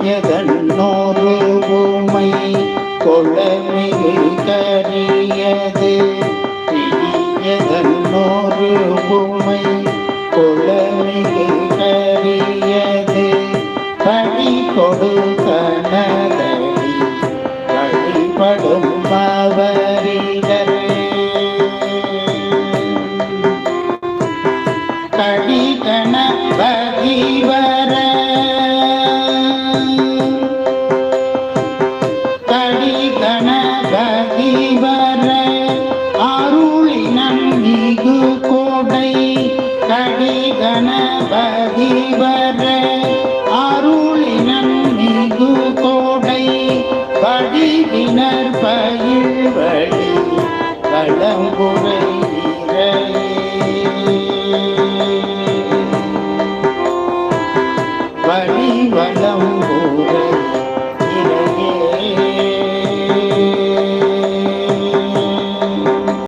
தீயதன்னோரு பூமை கொளமிகு தீயதன்னோரு பூமை கொளமிகு கரியது பழி கொடுத்தனதடி கடி கணபதி வர கடி கணபதி வர அருளினம் மிகு கோடை கடி கணபதி வர அருளினம் மிகு கோடை படிவினர் பயில் வழி வளம்புரை Bari, Bari,